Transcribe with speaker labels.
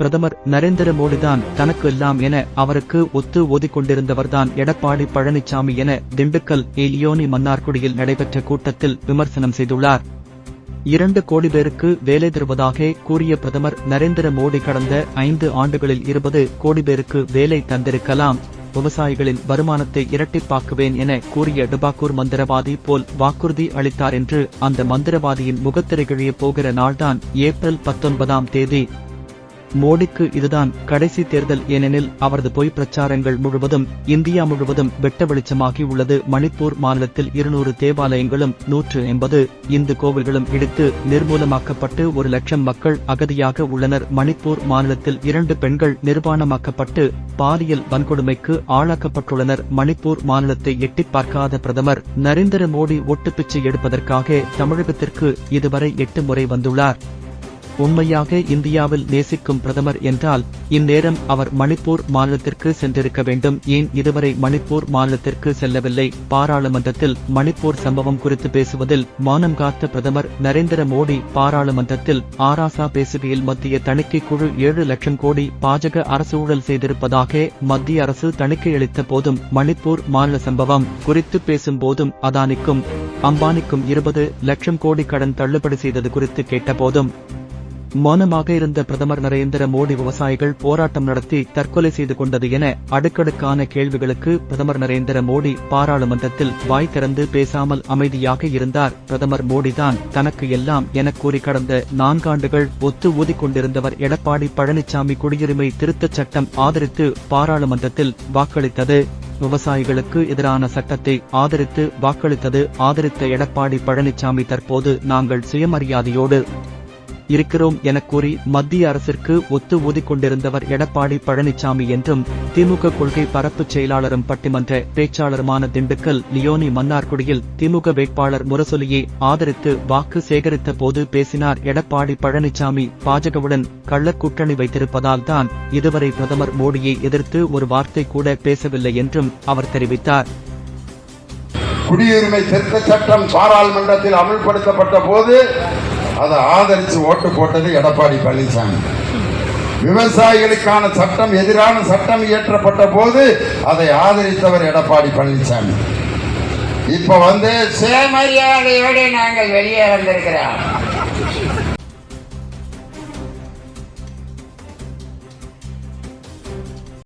Speaker 1: பிரதமர் நரேந்திர மோடிதான் தனக்கு எல்லாம் என அவருக்கு ஒத்து ஓதிக்கொண்டிருந்தவர்தான் எடப்பாடி பழனிசாமி என திண்டுக்கல் ஏலியோனி மன்னார்குடியில் நடைபெற்ற கூட்டத்தில் விமர்சனம் செய்துள்ளார். இரண்டு கோடி பேருக்கு வேலை தருவதாக கூறிய பிரதமர் நரேந்திர மோடி கடந்த ஐந்து ஆண்டுகளில் இருபது கோடி பேருக்கு வேலை தந்திருக்கலாம். விவசாயிகளின் வருமானத்தை இரட்டிப்பாக்குவேன் என கூறிய டுபாக்கூர் மந்திரவாதி போல் வாக்குறுதி அளித்தார் என்று அந்த மந்திரவாதியின் முகத்திரைகிழிய போகிற நாள்தான் ஏப்ரல் பத்தொன்பதாம் தேதி மோடிக்கு இதுதான் கடைசி தேர்தல் ஏனெனில் அவரது பொய் பிரச்சாரங்கள் முழுவதும் இந்தியா முழுவதும் வெட்ட வெளிச்சமாகி உள்ளது. மணிப்பூர் மாநிலத்தில் இருநூறு தேவாலயங்களும் நூற்று எண்பது இந்து கோவில்களும் இடித்து நிர்மூலமாக்கப்பட்டு ஒரு லட்சம் மக்கள் அகதியாக உள்ளனர். மணிப்பூர் மாநிலத்தில் இரண்டு பெண்கள் நிர்வாணமாக்கப்பட்டு பாலியல் வன்கொடுமைக்கு ஆளாக்கப்பட்டுள்ளனர். மணிப்பூர் மாநிலத்தை எட்டி பார்க்காத பிரதமர் நரேந்திர மோடி ஒட்டு பிச்சை எடுப்பதற்காக தமிழகத்திற்கு இதுவரை எட்டு முறை வந்துள்ளார். உண்மையாக இந்தியாவில் நேசிக்கும் பிரதமர் என்றால் இந்நேரம் அவர் மணிப்பூர் மாநிலத்திற்கு சென்றிருக்க வேண்டும். ஏன் இதுவரை மணிப்பூர் மாநிலத்திற்கு செல்லவில்லை? பாராளுமன்றத்தில் மணிப்பூர் சம்பவம் குறித்து பேசுவதில் மௌனம் காத்த பிரதமர் நரேந்திர மோடி பாராளுமன்றத்தில் ஆராசா பேசுகையில் மத்திய தணிக்கை குழு ஏழு லட்சம் கோடி பாஜக அரசு ஊழல் செய்திருப்பதாக மத்திய அரசு தணிக்கை அளித்த போதும் மணிப்பூர் மாநில சம்பவம் குறித்து பேசும் போதும் அதானிக்கும் அம்பானிக்கும் இருபது லட்சம் கோடி கடன் தள்ளுபடி செய்தது குறித்து கேட்டபோதும் மௌனமாக இருந்த பிரதமர் நரேந்திர மோடி விவசாயிகள் போராட்டம் நடத்தி தற்கொலை செய்து கொண்டது என அடுக்கடுக்கான கேள்விகளுக்கு பிரதமர் நரேந்திர மோடி பாராளுமன்றத்தில் வாய் திறந்து பேசாமல் அமைதியாக இருந்தார். பிரதமர் மோடிதான் தனக்கு எல்லாம் என கூறி கடந்த நான்காண்டுகள் ஒத்து ஊதிக்கொண்டிருந்தவர் எடப்பாடி பழனிசாமி குடியுரிமை திருத்தச் சட்டம் ஆதரித்து பாராளுமன்றத்தில் வாக்களித்தது. விவசாயிகளுக்கு எதிரான சட்டத்தை ஆதரித்து வாக்களித்தது. ஆதரித்த எடப்பாடி பழனிசாமி தற்போது நாங்கள் சுயமரியாதையோடு இருக்கிறோம் என கூறி மத்திய அரசிற்கு ஒத்து ஊதிக்கொண்டிருந்தவர் எடப்பாடி பழனிசாமி என்றும் திமுக கொள்கை பரப்பு செயலாளரும் பட்டிமன்ற பேச்சாளருமான திண்டுக்கல் லியோனி மன்னார்குடியில் திமுக வேட்பாளர் முரசொலியை ஆதரித்து வாக்கு சேகரித்த போது பேசினார் எடப்பாடி பழனிசாமி பாஜகவுடன் கள்ளக்கூட்டணி வைத்திருப்பதால் தான் இதுவரை பிரதமர் மோடியை எதிர்த்து ஒரு வார்த்தை கூட பேசவில்லை என்றும் அவர் தெரிவித்தார்.
Speaker 2: குடியுரிமை திருத்த சட்டம் பாராளுமன்றத்தில் அமல்படுத்தப்பட்ட போது அதை ஆதரித்து ஓட்டு போட்டது எடப்பாடி பழனிசாமி. விவசாயிகளுக்கான சட்டம் எதிரான சட்டம் இயற்றப்பட்ட போது அதை ஆதரித்தவர் எடப்பாடி பழனிசாமி. இப்ப வந்து
Speaker 3: சுயமரியாதையோடு நாங்கள் வெளியே வந்திருக்கிறோம்